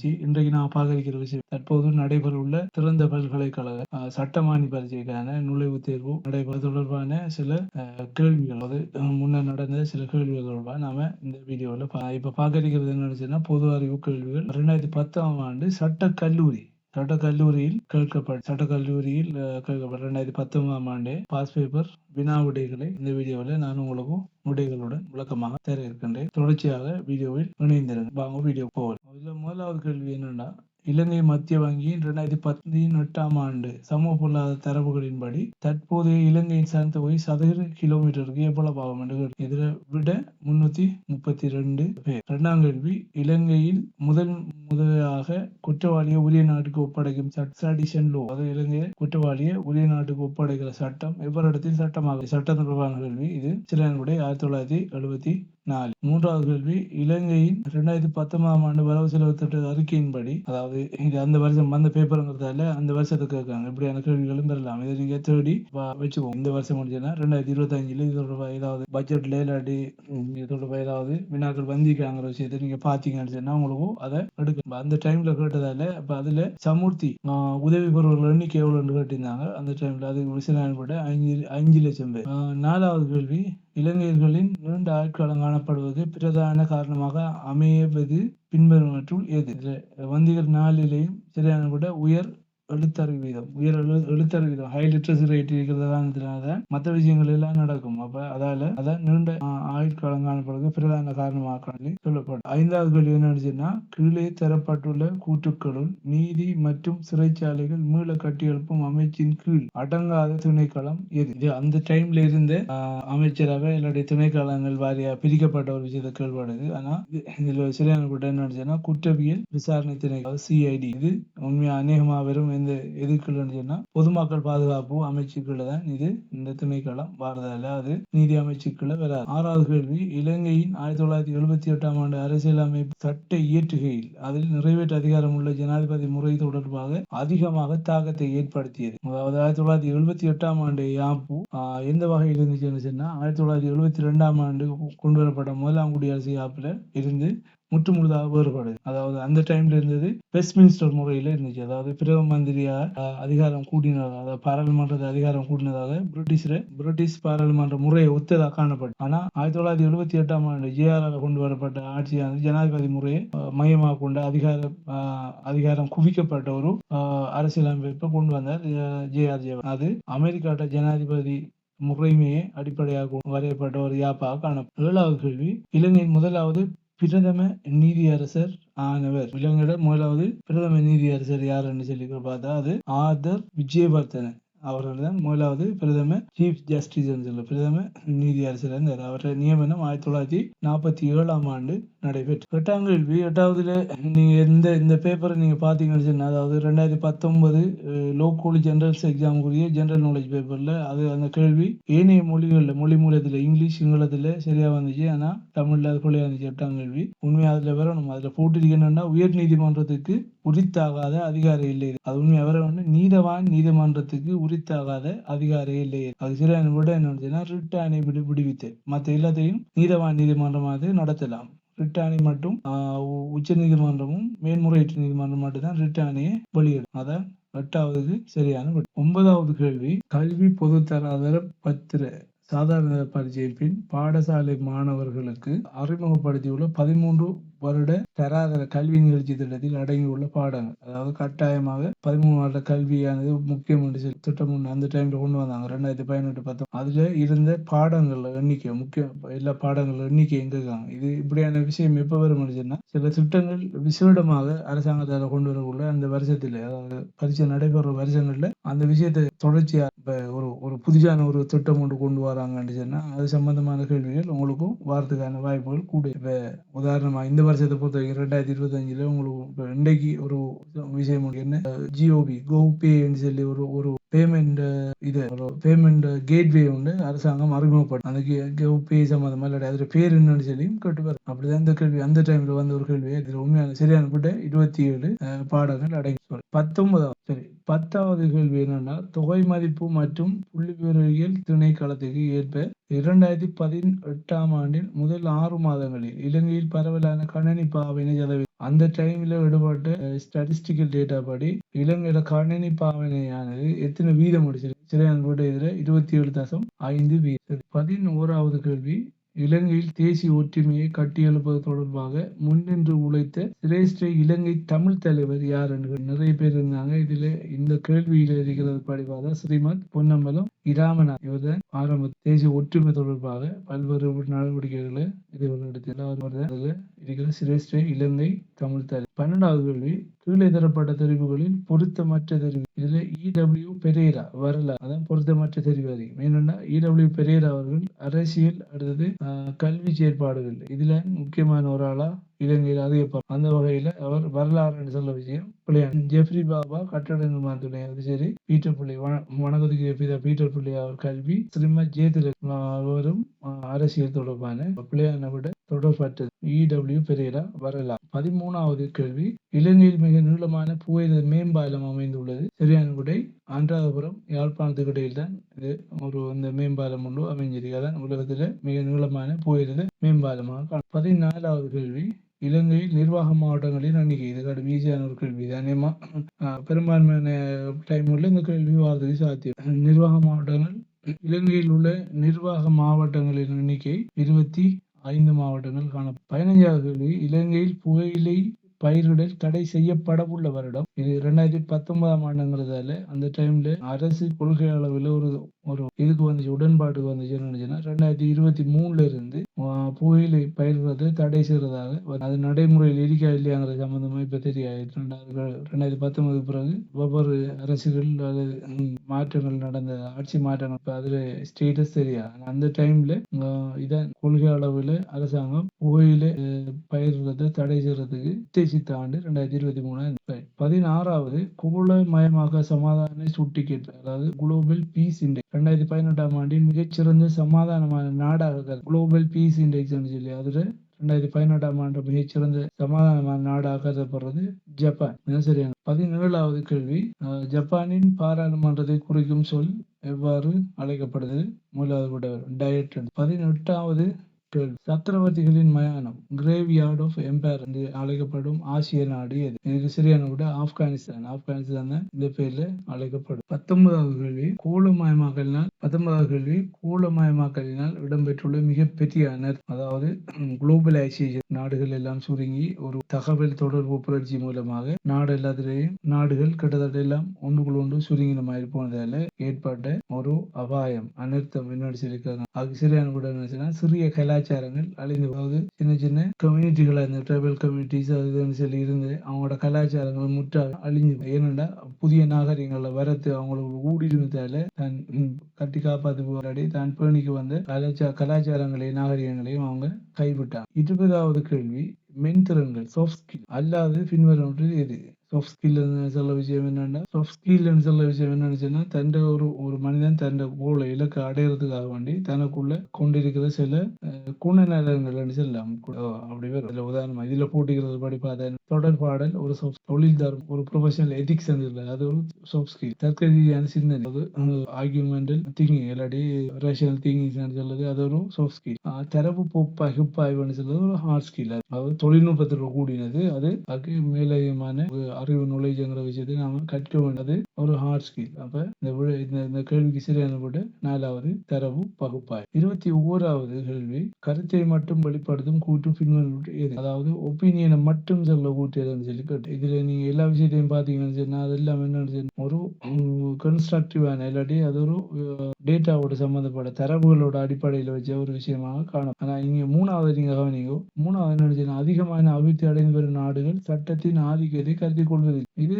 நிகழ்ச்சி இன்றைக்கு நான் பார்க்கிற விஷயம் தற்போது நடைபெறவுள்ள திறந்த பல்கலைக்கழக சட்டமானி பரீட்சைக்கான நுழைவுத் தேர்வு நடைபெற தொடர்பான சில கேள்விகள். அது முன்னர் நடந்த சில கேள்விகள் தொடர்பாக நாம இந்த வீடியோவில் இப்ப பார்க்கிறது என்னன்னு பொது அறிவு கேள்விகள். ரெண்டாயிரத்தி பத்தாம் ஆண்டு சட்ட கல்லூரி சட்ட கல்லூரியில் கேட்கப்பட்ட சட்ட கல்லூரியில் கேட்கப்பட்ட ரெண்டாயிரத்தி பத்தொன்பதாம் ஆண்டு பாஸ் பேப்பர் வினா விடைகளை இந்த வீடியோவில் நான் உங்களுக்கு விடைகளுடன் விளக்கமாக தர இருக்கின்றேன். தொடர்ச்சியாக வீடியோவில் இணைந்திருங்க வாங்க வீடியோ போகலாம். முதல்ல முதலாவது கேள்வி என்னன்னா இலங்கை மத்திய வங்கியின் இரண்டாயிரத்தி பதினெட்டாம் ஆண்டு சமூக பொருளாதார தரவுகளின்படி தற்போதைய இலங்கையின் சனத்தொகை சதுர கிலோமீட்டருக்கு எவ்வளவு ஆகும் என்று இதில் விட முன்னூத்தி முப்பத்தி ரெண்டு பேர். இரண்டாம் கேள்வி இலங்கையில் முதல் முதலாக குற்றவாளியை உரிய நாட்டுக்கு ஒப்படைக்கும் எக்ஸ்ட்ராடிஷன் லோ அதாவது இலங்கையை குற்றவாளியை உரிய நாட்டுக்கு ஒப்படைக்கிற சட்டம். எவ்வளவு இடத்தில் சட்டமாக சட்டம் தொடர்பான கேள்வி இது. சிலனுடைய ஆயிரத்தி தொள்ளாயிரத்தி எழுபத்தி நாலு. மூன்றாவது கேள்வி இலங்கையின் இரண்டாயிரத்தி பத்தொன்பதாம் ஆண்டு வரவு செலவு திட்ட அறிக்கையின்படி அதாவது இது அந்த வருஷம் அந்த பேப்பருங்கிறதால அந்த வருஷத்துக்கு கேட்காங்க இப்படியான கேள்விகளும் பெறலாம் இதை நீங்க தேடி வச்சுக்கோங்க. இந்த வருஷம் முடிஞ்சதுன்னா ரெண்டாயிரத்தி இருபத்தி அஞ்சுல இதோட ஏதாவது பட்ஜெட்ல இல்லாட்டி இதோட ஏதாவது வினாக்கள் வந்திருக்காங்கிற விஷயத்தை நீங்க பாத்தீங்கன்னு சொன்னா உங்களுக்கு அதை எடுக்க அந்த டைம்ல கேட்டதால இப்ப அதுல சமூர்த்தி ஆஹ், உதவி பெறுவர்கள் எண்ணிக்கை எவ்வளவுன்னு கேட்டிருந்தாங்க. அந்த டைம்ல அது விசிலான் கூட அஞ்சு அஞ்சு லட்சம் பேர். ஆஹ், நாலாவது கேள்வி இலங்கையர்களின் நீண்ட ஆட்காலம் காணப்படுவது பிரதான காரணமாக அமைவது பின்வருவற்றுள் எது இதுல வந்திகள் நாளிலேயும் சரியான கூட உயர் எழுத்தறிவு வீதம் உயர் எழு எழுத்தறிவு வீதம் ஹை லிட்ரஸி ரேட் இருக்கிறதுனால மற்ற விஷயங்கள் எல்லாம் நடக்கும். அப்ப அதால அதான் நீண்ட ஆஹ், ஆயுட்காலம் பிரதான காரணமாக சொல்லப்படும். ஐந்தாவது கேள்வி என்ன இருந்துச்சுன்னா கீழே தரப்பட்டுள்ள கூற்றுக்களுள் நீதி மற்றும் சிறைச்சாலைகள் மீள கட்டியெழுப்பும் அமைச்சின் கீழ் அடங்காத துணைக்களம் எது? இது அந்த டைம்ல இருந்து ஆஹ், அமைச்சரவை துணைக்களங்கள் வாரியா பிரிக்கப்பட்ட ஒரு விஷயத்தை கேள்விப்படுது. ஆனா இதுல சிறையான என்ன நினைச்சுன்னா குற்றவியல் விசாரணை திணைக்களம் சிஐடி இது உண்மையா அநேகமா வெறும் இந்த எதுக்குள்ளன்னு சொன்னா பொதுமக்கள் பாதுகாப்பு அமைச்சுக்குள்ள தான் இது இந்த திணைக்களம் வாரதால அது நீதி அமைச்சுக்குள்ள வராது. ஆறாவது கேள்வி இலங்கையின் ஆயிரத்தி தொள்ளாயிரத்தி எழுபத்தி எட்டாம் ஆண்டு அரசியலமைப்பு சட்ட இயற்றுகையில் அதில் நிறைவேற்று அதிகாரம் உள்ள ஜனாதிபதி முறை தொடர்பாக அதிகமாக தாக்கத்தை ஏற்படுத்தியது. அதாவது ஆயிரத்தி தொள்ளாயிரத்தி எழுபத்தி எட்டாம் ஆண்டு யாப்பு ஆஹ், எந்த வகையில் இருந்துச்சுன்னு சொன்னா ஆயிரத்தி தொள்ளாயிரத்தி எழுபத்தி ரெண்டாம் ஆண்டு கொண்டு வரப்பட்ட முதலாம் குடியரசு யாப்புல இருந்து முற்றுமுழுதாக வேறுபடுது அதாவது அந்த டைம்ல இருந்தது வெஸ்ட்மின்ஸ்டர் முறையில இருந்துச்சு. அதாவது பிரதம மந்திரியா அதிகாரம் கூட்டினதாக அதாவது பாராளுமன்றத்தை அதிகாரம் கூட்டினதாக பிரிட்டிஷ்ல பிரிட்டிஷ் பாராளுமன்ற முறையை ஒத்ததாக காணப்படும் ஆனா ஆயிரத்தி தொள்ளாயிரத்தி எழுபத்தி எட்டாம் ஆண்டு ஜேஆரால் கொண்டு வரப்பட்ட ஆட்சியானது ஜனாதிபதி முறையை மையமாக கொண்ட அதிகாரம் ஆஹ், அதிகாரம் குவிக்கப்பட்ட ஒரு அரசியலமைப்பை கொண்டு வந்தார் ஜேஆர் ஜேவன் அது அமெரிக்காட்ட ஜனாதிபதி முறைமையை அடிப்படையாக வரையப்பட்ட ஒரு யாப்பாக காணப்படும் ஏழாவது கேள்வி இலங்கையின் முதலாவது பிரதம நீதியரசர் ஆனவர். இலங்கையோட முதலாவது பிரதம நீதியரசர் யாருன்னு சொல்லி பார்த்தா அது ஆதர் விஜயவர்தன. அவர்கள் தான் முதலாவது பிரதம சீஃப் ஜஸ்டிஸ் சொல்லு பிரதம நீதியரசர் இருந்தார். அவருடைய நியமனம் ஆயிரத்தி தொள்ளாயிரத்தி நாற்பத்தி ஏழாம் ஆண்டு நடைபெற்று. எட்டாம் கேள்வி எட்டாவதுல நீங்க எந்த இந்த பேப்பரை நீங்க பாத்தீங்கன்னு சொன்னா அதாவது ரெண்டாயிரத்தி பத்தொன்பது லோக்கோலி ஜெனரல்ஸ் எக்ஸாமுக்குரிய ஜெனரல் நாலேஜ் பேப்பர்ல அது அந்த கேள்வி ஏனைய மொழிகள்ல மொழி மூலத்துல இங்கிலீஷ் சிங்களத்துல சரியா வந்துச்சு. ஆனா தமிழ்ல அது பிள்ளையா இருந்துச்சு. எட்டாம் கேள்வி. உண்மையா அதுல வரணும் அதுல போட்டிருக்கேன்னா உயர் நீதிமன்றத்துக்கு உரித்தாகாத அதிகாரம் இல்லை. அது உண்மையா வரணும் நீதவான் நீதிமன்றத்துக்கு உரித்தாகாத அதிகாரம் இல்லை. அது சரியான விட என்ன ரிட்டானை விடு விடுவித்து மத்த எல்லாத்தையும் நீதவான் நீதிமன்றமாவது நடத்தலாம். ரிட்டானி மட்டும் ஆஹ் உச்ச நீதிமன்றமும் மேன்முறையீட்டு நீதிமன்றம் மட்டும்தான் ரிட்டானியை வெளியிடும். அதான் எட்டாவதுக்கு சரியான ஒன்பதாவது கேள்வி கல்வி பொதுத்தராதர பத்திர சாதாரண பரீட்சையின் பின் பாடசாலை மாணவர்களுக்கு அறிமுகப்படுத்தியுள்ள பதிமூன்று வருட தராதர கல்வி நிகழ்ச்சி திட்டத்தில் அடங்கியுள்ள பாடங்கள். அதாவது கட்டாயமாக பதிமூணு வருட கல்வியானது முக்கியம் என்று சொல்லி திட்டம் ஒன்று அந்த டைம்ல கொண்டு வந்தாங்க. ரெண்டாயிரத்தி பதினெட்டு பத்து அதுல இருந்த பாடங்கள் எண்ணிக்கை முக்கிய எல்லா பாடங்கள் எண்ணிக்கை எங்க இருக்காங்க? இது இப்படியான விஷயம் எப்ப வரும் சொன்னா சில திட்டங்கள் விசேடமாக அரசாங்கத்தால கொண்டு வரக்குள்ள அந்த வருஷத்துல அதாவது பரீட்சை நடைபெற வருஷங்கள்ல அந்த விஷயத்தை தொடர்ச்சியா இப்ப ஒரு ஒரு புதிதான ஒரு திட்டம் ஒன்று கொண்டு வராங்கன்னு சொன்னா அது சம்பந்தமான கேள்விகள் உங்களுக்கும் வாரத்துக்கான வாய்ப்புகள் கூட இப்ப உதாரணமா இந்த வருஷத்தை பொறுத்த வரைக்கும் ரெண்டாயிரத்தி இருபத்தி உங்களுக்கு இப்ப இன்றைக்கு ஒரு விஷயம் என்ன? ஜிஓபி கோபேன்னு சொல்லி ஒரு ஒரு பேமெண்ட் இது பேமெண்ட் கேட்வே ஒன்று அரசாங்கம் அறிமுகப்படும் அந்த கோபே சம்பந்தமா இல்லாட்டி அதுல பேர் என்னன்னு சொல்லி கேட்டுப்பாரு அப்படிதான் இந்த கேள்வி அந்த டைம்ல வந்த ஒரு கேள்வி. இதில் உண்மையான சரியான விட இருபத்தி ஏழு பாடங்கள் அடங்கி பத்தொன்பதாவது சரி. பத்தாவது கேள்வி என்னன்னா தொகை மதிப்பு மற்றும் புள்ளிவிவரவியல் திணைக்களத்துக்கு ஏற்ப இரண்டாயிரத்தி பதினெட்டாம் ஆண்டில் முதல் ஆறு மாதங்களில் இலங்கையில் பரவலான கணனி பாவனை சதவீதம் அந்த டைம்ல விடுபட்ட ஸ்டாட்டிஸ்டிக்கல் டேட்டா படி இலங்கையில கணினி பாவனையானது எத்தனை வீதம் முடிச்சிருக்கு? சிறையான் இதுல இருபத்தி ஏழு தசம் ஐந்து வீதம். பதினோராவது கேள்வி இலங்கையில் தேசிய ஒற்றுமையை கட்டியெழுப்பது தொடர்பாக முன்னின்று உழைத்த சிரேஷ்ட இலங்கை தமிழ் தலைவர் யார் என்று நிறைய பேர் இருந்தாங்க. இதுல இந்த கேள்வியில் இருக்கிறது படிவாத ஸ்ரீமத் பொன்னம்பலம் இராமநாத் இவர்தான் ஆரம்ப தேசிய ஒற்றுமை தொடர்பாக பல்வேறு நடவடிக்கைகளை இதுவரை எடுத்து இருக்கிற சிரேஷ்ட இலங்கை தமிழ் தலைவர். பன்னெண்டாவது கேள்வி கீழே தரப்பட்ட தெரிவுகளில் பொருத்தமற்ற தெரிவு இதுல இடபிள்யூ பெரேரா வரல அதான் பொருத்தமற்ற தெரிவாதி. என்னன்னா இடபிள்யூ பெரேரா அவர்கள் அரசியல் அடுத்தது கல்வி செயற்பாடுகள். இதுல முக்கியமான ஒரு ஆளா இலங்கையில் அதிக அந்த வகையில அவர் வரலாறுன்னு சொல்ல விஷயம். பிள்ளையான் ஜெஃப்ரி பாபா கட்டட நிர்மாணத்துடைய சரி பீட்டர் பிள்ளை வணக்கத்துக்கு பிதா பீட்டர் பிள்ளை அவர் கல்வி. ஸ்ரீமத் ஜேதில அவரும் அரசியல் தொடர்பான பிள்ளையான விட தொடர்பற்றது. இடபிள்யூ பெரேரா வரலாம். பதிமூணாவது கேள்வி. இலங்கையில் மிக நீளமான புகையில மேம்பாலம் அமைந்துள்ளது. சரியான விடை அன்றாதபுரம் யாழ்ப்பாணத்துக்கு இடையில் தான் இது ஒரு இந்த மேம்பாலம் ஒன்று அமைஞ்சிருக்கு. அதான் உலகத்தில் மிக நீளமான புகையில மேம்பாலமாக பதினாலாவது கேள்வி. இலங்கையில் நிர்வாக மாவட்டங்களின் எண்ணிக்கை இது கடும் ஈஸியான ஒரு கேள்வி. தானேமா பெரும்பான்மையான டைம்ல இந்த கேள்வி வாழ்றது சாத்தியம். நிர்வாக மாவட்டங்கள் இலங்கையில் உள்ள நிர்வாக மாவட்டங்களின் எண்ணிக்கை இருபத்தி ஐந்து மாவட்டங்கள் காணப்படும். பதினைஞ்சாவது கேள்வி இலங்கையில் புகையிலை பயிரிடல் தடை செய்யப்பட உள்ள வருடம் இது இரண்டாயிரத்தி பத்தொன்பதாம் ஆண்டுங்கிறதால அந்த டைம்ல அரசு கொள்கை அளவில் ஒரு ஒரு இதுக்கு வந்துச்சு உடன்பாட்டுக்கு வந்துச்சு நினைச்சுன்னா ரெண்டாயிரத்தி இருபத்தி மூணுல இருந்து புகையிலை பயிர்வது தடை செய்யறதாக அது நடைமுறையில் இருக்கா இல்லையாங்கிற சம்பந்தமா இப்ப தெரியாது. ரெண்டாயிரத்தி பத்தொன்பது பிறகு ஒவ்வொரு அரசுகள் அது மாற்றங்கள் நடந்த ஆட்சி மாற்றங்கள் இப்ப அதுல ஸ்டேட்டஸ் தெரியாது அந்த டைம்ல இதான் கொள்கை அளவில் அரசாங்கம் புகையில பயிர்றதை தடை செய்யறதுக்கு உத்தேசித்த ஆண்டு ரெண்டாயிரத்தி இருபத்தி மூணாம் பதினாறாவது குவளமயமாக சமாதான சுட்டிக்கேட்டு அதாவது குளோபல் பீஸ் இண்டெக்ஸ் ரெண்டாயிரத்தி பதினெட்டாம் ஆண்டின் மிகச்சிறந்த சமாதானமான நாடாக குளோபல் பீஸ் இண்டெக்ஸ் சொல்லி அதுல ரெண்டாயிரத்தி பதினெட்டாம் ஆண்டு மிகச்சிறந்த சமாதானமான நாடாக கருதப்படுறது ஜப்பான். சரியான? பதினேழாவது கேள்வி. ஜப்பானின் பாராளுமன்றத்தை குறிக்கும் சொல் எவ்வாறு அழைக்கப்படுது? முதலாவது டயட் பதினெட்டாவது சக்கரவர்த்திகளின் மயானம் கிரேவ்யார்ட் ஆஃப் எம்பையர் என்று அழைக்கப்படும் ஆசிய நாடு எது? இதுக்கு சரியான விட ஆப்கானிஸ்தான். ஆப்கானிஸ்தான் இந்த பேர்ல அழைக்கப்படும். பத்தொன்பதாவது கேள்வி கோலமயமாக்கல்னால் பத்தொன்பதாவது கூலமயமாக்கலினால் இடம்பெற்றுள்ள மிகப்பெரிய அனர் அதாவது குளோபலைசேஷன் நாடுகள் எல்லாம் சுருங்கி ஒரு தகவல் தொடர்பு புரட்சி மூலமாக நாடு எல்லாத்திலேயும் நாடுகள் கிட்டத்தட்ட எல்லாம் ஒன்றுக்குள் ஒன்று சுருங்கின மாதிரி போனதால ஏற்பட்ட ஒரு அபாயம் அனர்த்தம் என்ன சொல்லியிருக்காங்க. அதுக்கு சரியான விட என்ன சிறிய கலாச்சாரங்கள் அழிந்து போகுது. சின்ன சின்ன கம்யூனிட்டிகள் அந்த ட்ரைபல் கம்யூனிட்டிஸ் அதுன்னு சொல்லி இருந்து அவங்களோட கலாச்சாரங்கள் முற்றாக அழிஞ்சு ஏனென்றால் புதிய நாகரிகங்களை வரத்து அவங்களுக்கு ஊடுருவதால தன் கட்டி காப்பாத்து போராடி தான் பேணிக்கு வந்த கலாச்சார கலாச்சாரங்களையும் நாகரிகங்களையும் அவங்க கைவிட்டாங்க. இருபதாவது கேள்வி மென்திறன்கள் சாஃப்ட் ஸ்கில் அல்லாது பின்வரும் எது? சாஃப்ட் ஸ்கில் சொல்ல விஷயம் என்னன்னா சாஃப்ட் ஸ்கில் சொல்ல விஷயம் என்னன்னு சொன்னா தன் ஒரு ஒரு மனிதன் தன் கோலை இலக்கை அடையிறதுக்காக வேண்டி தனக்குள்ள கொண்டிருக்கிற சில குணநலன்கள் சொல்லலாம் அப்படி வரும் இதுல உதாரணமா இதுல போட்டிக்கிறது படிப்பாத தொடர்பாடல் ஒரு தொழில் தரம் ஒரு ப்ரொஃபஷனல் எதிக்ஸ் அது ஒரு சாஃப்ட் ஸ்கில் தர்க்க ரீதியான சிந்தனை அது ஆர்கியூமெண்டல் திங்கிங் இல்லாட்டி ரேஷனல் திங்கிங் சொல்லுது அது ஒரு சாஃப்ட் ஸ்கில் தரவு பகுப்பாய்வுன்னு சொல்றது ஒரு ஹார்ட் ஸ்கில் அது தொழில்நுட்பத்தில் கூடினது அது அதுக்கு மேலதிகமான அறிவு நுழைஜுங்கிற விஷயத்தை நாம கற்க வேண்டியது ஒரு ஹார்ட் ஸ்கில் அப்ப இந்த இந்த இந்த கேள்விக்கு சரியான போட்டு நாலாவது தரவு பகுப்பாய். இருபத்தி ஓராவது கேள்வி கருத்தை மட்டும் வெளிப்படுத்தும் கூட்டு பின்வரும் அதாவது ஒப்பீனியனை மட்டும் சொல்ல கூட்டு சொல்லி கேட்டு இதுல நீங்க எல்லா விஷயத்தையும் பாத்தீங்கன்னா சொன்னா அது எல்லாம் என்ன ஒரு கன்ஸ்ட்ரக்டிவான இல்லாட்டி அது ஒரு டேட்டாவோட சம்பந்தப்பட்ட தரவுகளோட அடிப்படையில வச்ச ஒரு விஷயமாக காணும். ஆனா இங்க மூணாவது நீங்க கவனிங்க மூணாவது என்ன அதிகமான அபிவிருத்தி அடைந்து வரும் நாடுகள் சட்டத்தின் ஆதிக்கத்தை கருத்தில் கொள்வதில்லை இது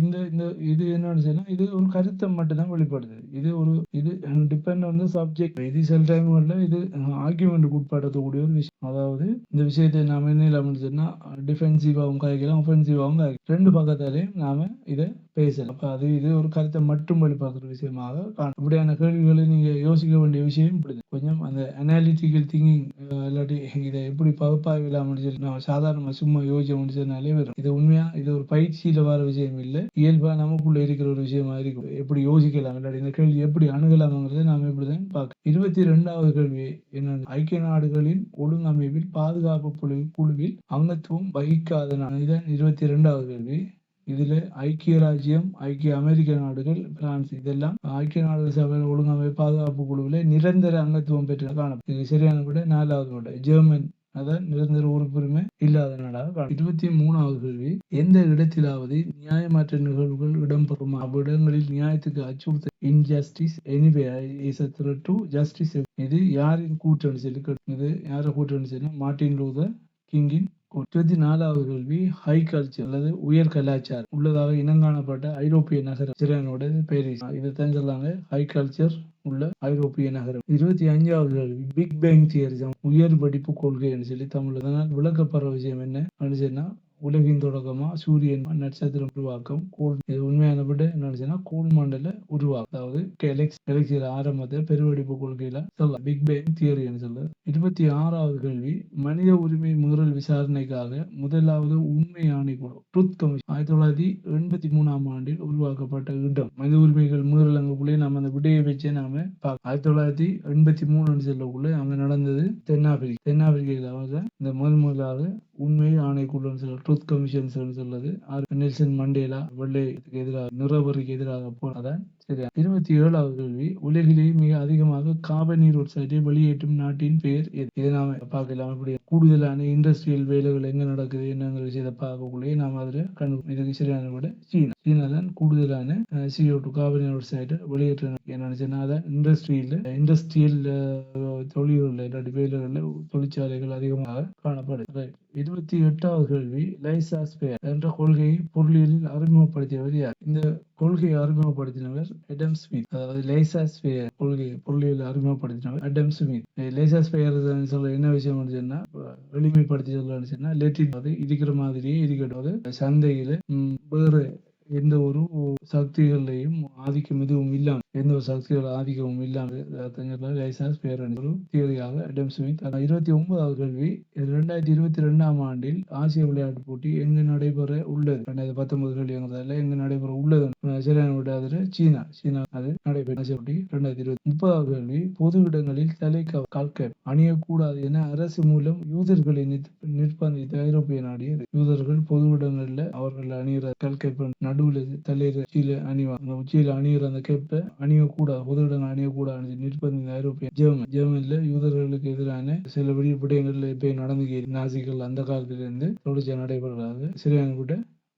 இந்த இந்த இது என்னன்னு சொன்னா இது ஒரு கருத்தை மட்டும்தான் வெளிப்படுது. இது ஒரு இது டிபெண்ட் வந்து சப்ஜெக்ட் இது சில டைம்ல இது ஆர்குமெண்ட்டுக்கு உட்படுத்தக்கூடிய ஒரு விஷயம். அதாவது இந்த விஷயத்தை நாம என்ன இல்லாமல் சொன்னா டிஃபென்சிவாகவும் காய்க்கலாம் ஒஃபென்சிவாகவும் காய்க்கலாம் ரெண்டு பக்கத்தாலையும் நாம இதை பேசல. அது இது ஒரு கருத்தை மட்டும் வெளிப்பாக்குற விஷயமாக இப்படியான கேள்விகளை நீங்க யோசிக்க வேண்டிய விஷயம் இப்படி கொஞ்சம் அந்த அனாலிட்டிக்கல் திங்கிங் இல்லாட்டி இதை எப்படி பகுப்பாய்வு இல்லாமல் சொல்லி நம்ம சாதாரணமா சும்மா யோசிச்ச முடிச்சதுனாலே வரும் இது உண்மையா? இது ஒரு பயிற்சியில வர விஷயம் இல்லை. இயல்பா நமக்குள்ள இருக்கிற ஒரு விஷயமா இருக்கும். எப்படி யோசிக்கலாம்? இல்லாட்டி இந்த கேள்வி எப்படி அணுகலாம்ங்கிறத நாம இப்படிதான் பார்க்க இருபத்தி ரெண்டாவது கேள்வி என்ன ஐக்கிய நாடுகளின் ஒழுங்கமைப்பில் பாதுகாப்பு குழு குழுவில் அங்கத்துவம் வகிக்காத நாடு இதான் இருபத்தி ரெண்டாவது கேள்வி. இதுல ஐக்கிய ராஜ்யம் ஐக்கிய அமெரிக்க நாடுகள் பிரான்ஸ் இதெல்லாம் ஐக்கிய நாடுகள் சபையில் ஒழுங்கமைப்பு பாதுகாப்பு குழுவில் நிரந்தர அங்கத்துவம் பெற்று காணப்படும் இது சரியான விட நாலாவது விட. ஜெர்மன் அதான் நிரந்தர உறுப்புரிமை இல்லாத நாடாக இருபத்தி மூணாவது கேள்வி. எந்த இடத்திலாவது நியாயமற்ற நிகழ்வுகள் இடம்பெறும்? அவ்விடங்களில் நியாயத்துக்கு அச்சுறுத்த injustice anyway is to justice இது யாரின் கூட்டணி சொல்லி இது யார கூட்டணி சொல்லி மார்ட்டின் லூதர் கிங்கின் இருபத்தி நாலாவது கேள்வி ஹை கல்ச்சர் அல்லது உயர் கலாச்சாரம். உள்ளதாக இனங்காணப்பட்ட ஐரோப்பிய நகரம் திறனோட பேரிஸ் இதைத்தான் சொல்லாங்க. ஹை கல்ச்சர் உள்ள ஐரோப்பிய நகரம். இருபத்தி அஞ்சாவது கேள்வி பிக் பேங் தியரிசம் உயர் படிப்பு கொள்கைன்னு சொல்லி தமிழ்ல அதனால் விளக்கப்படுற விஷயம் என்ன சொன்னா உலகின் தொடக்கமா சூரியன் நட்சத்திரம் உருவாக்கம் கோள் இது உண்மையான விட என்ன கோள் மண்டல உருவாக்கம். அதாவது கெலக்ஸ் ஆரம்பத்தை பெருவெடிப்பு கொள்கையில சொல்ல பிக் பேங் தியரின்னு சொல்ல இருபத்தி ஆறாவது கேள்வி மனித உரிமை மீறல் விசாரணைக்காக முதலாவது உண்மை ஆணைக்குழு ட்ரூத் கமிஷன் ஆயிரத்தி தொள்ளாயிரத்தி எண்பத்தி மூணாம் ஆண்டில் உருவாக்கப்பட்ட இடம். மனித உரிமைகள் மீறல் அங்கக்குள்ளே நம்ம அந்த விடையை வச்சே நாம ஆயிரத்தி தொள்ளாயிரத்தி எண்பத்தி மூணு சொல்லக்குள்ள அங்க நடந்தது தென்னாப்பிரிக்கா. தென்னாப்பிரிக்காவில் இந்த முதல் முதலாவது உண்மை ஆணைக்குழுன்னு சொல்ல ட்ரூத் கமிஷன் சொல்லுது நெல்சன் மண்டேலா வெள்ளைக்கு எதிராக நிறவருக்கு எதிராக போனதை சரி இருபத்தி ஏழாவது கேள்வி உலகிலேயே மிக அதிகமாக கார்பன் நீர் ஒட்சைடை வெளியேற்றும் நாட்டின் பெயர் இதை நாம பார்க்கலாம். இப்படி கூடுதலான இண்டஸ்ட்ரியல் வேலைகள் எங்க நடக்குது என்னங்கிற விஷயத்தை பார்க்கக்குள்ளேயே நாம அதுல கண்டு இதுக்கு சரியான விட சீனா. சீனா தான் கூடுதலான சிஓ டூ கார்பன் டை ஆக்சைடை வெளியேற்ற என்னன்னு சொன்னா அதான் இண்டஸ்ட்ரியில் இண்டஸ்ட்ரியல் தொழில்களில் இல்லாட்டி வேலைகளில் தொழிற்சாலைகள் அதிகமாக காணப்படுது. இருபத்தி எட்டாவது கேள்வி லைசாஸ்பியர் என்ற கொள்கையை பொருளியலில் அறிமுகப்படுத்தியவர் யார்? இந்த கொள்கையை அறிமுகப்படுத்தினவர் அடம் ஸ்மித் அதாவது லேசாஸ்பியர் கொள்கை பொருளியல் அறிமுகப்படுத்தினவர் அடம் ஸ்மித் லேசாஸ்பியர் சொல்ல என்ன விஷயம் சொன்னா எளிமைப்படுத்தி சொல்லணும்னு சொன்னா லெட்டின் அது இருக்கிற மாதிரியே இருக்கட்டும். சந்தையில வேறு எந்த ஒரு சக்திகளையும் ஆதிக்கம் எதுவும் இல்லாம எந்த ஒரு சக்திகள் ஆதிக்கமும் இல்லாமல் லைசன்ஸ் பேரணி ஒரு தியரியாக அடம் ஸ்மித் இருபத்தி ஒன்பதாவது கேள்வி இரண்டாயிரத்தி இருபத்தி ரெண்டாம் ஆண்டில் ஆசிய விளையாட்டு போட்டி எங்கு நடைபெற உள்ளது? ரெண்டாயிரத்தி பத்தொன்பது கேள்விங்கிறதுல எங்கு நடைபெற உள்ளது? சரியான விடாது சீனா. சீனா அது நடைபெறும் ஆசிய போட்டி ரெண்டாயிரத்தி இருபத்தி முப்பதாவது கேள்வி பொது இடங்களில் தலை கால்க அணியக்கூடாது என அரசு மூலம் யூதர்களை நிர்பந்தித்த ஐரோப்பிய நாடு யூதர்கள் பொது இடங்களில் அவர்கள் அணிகிற கல்கேப்ப நடுவில் தலையில உச்சியில அணிவாங்க. உச்சியில் உச்சியில அணிகிற அந்த கேப்பை அணியக்கூடாது பொது இடங்கள் அணியக்கூடாது நிர்பந்தித்த ஐரோப்பிய ஜெர்மன் ஜெர்மன்ல யூதர்களுக்கு எதிரான சில விடிய விடயங்கள்ல இப்ப நடந்து நாசிகள் அந்த காலத்துல இருந்து தொடர்ச்சியா நடைபெறாது கூட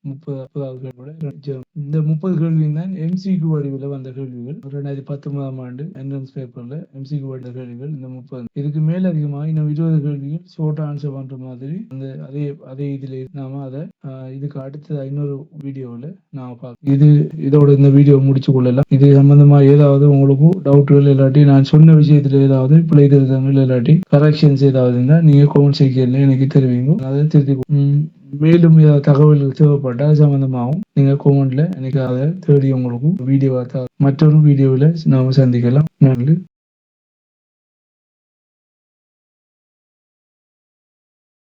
முப்பது முப்பதாவது கேள்வியோட இந்த முப்பது கேள்வியும் தான் எம்சிக்கு வடிவில் வந்த கேள்விகள். ரெண்டாயிரத்தி பத்தொன்பதாம் ஆண்டு என்ட்ரன்ஸ் பேப்பர்ல எம்சிக்கு வடிவ கேள்விகள். இந்த முப்பது. இதுக்கு மேல அதிகமாக இன்னும் இருபது கேள்விகள் ஷோர்ட் ஆன்சர் பண்ற மாதிரி அந்த அதே அதே இதுல நாம அதை ஆஹ், இதுக்கு அடுத்த இன்னொரு வீடியோவில் நாம பார்க்கலாம் இது இதோட இந்த வீடியோ முடிச்சு கொள்ளலாம். இது சம்பந்தமா ஏதாவது உங்களுக்கு டவுட்டுகள் இல்லாட்டி நான் சொன்ன விஷயத்துல ஏதாவது பிழை திருத்தங்கள் இல்லாட்டி கரெக்ஷன்ஸ் ஏதாவது இருந்தா நீங்க கமெண்ட் எனக்கு தெரிவிங்க. அதை திருத்தி மேலும் ஏதாவது தகவல்கள் தேவைப்பட்டால் அது சம்பந்தமாகவும் நீங்க கமெண்ட்ல எனக்கு அதை தேடி உங்களுக்கு வீடியோ மற்றொரு வீடியோவில் நாம சந்திக்கலாம். நன்றி.